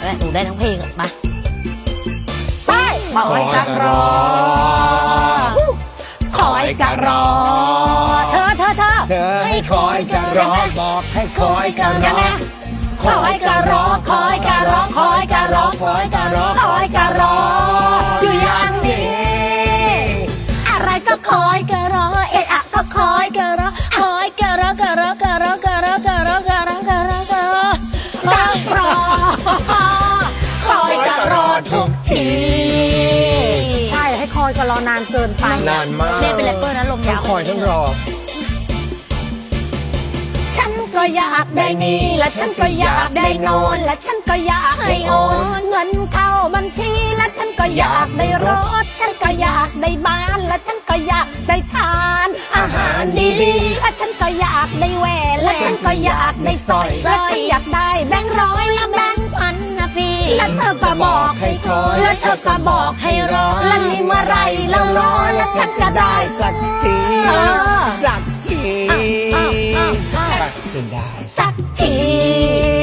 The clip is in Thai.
เอ้ยหนูได้ทั้งเพลงอะมาไปคอยกะรอคอยกะรอ เธอเธอเธอเธอให้คอยกะรอบอกให้คอยกะรยังอไงคอยกะรอคอยกะรอคอยกะรอคอยกะรอคอยกะรออยู่อย่างนี้อะไรก็คอยกะรอเอะอะก็คอยกะรอคอยกะรอกะรอกะรอกะรอกะรอ อยก็รอนานเกินไปนานมากเนี่ยเป็นแรปเปอร์นะลมทั้ยางวคอยทั้งรอ ฉันก็อยากได้นี่และฉันก็อยากได้โนอนและฉันก็อยากให้โอนเงินเข้าบัญชีและฉันก็อยากได้รถ ฉันก็อยากได้บ้านและฉันก็อยากได้ทาน อาหารดีๆและฉันก็อยากได้แหวนและฉันก็อยากได้สร้อยและฉันอยากได้แบงค์ร้อยและแบงค์พันนะพี่ และเธอก็บอกให้คอยและเธอก็บอกให้รอและนี่เมื่อ จะได้สักทีเออ สักทีอะอะอะจนได้สักที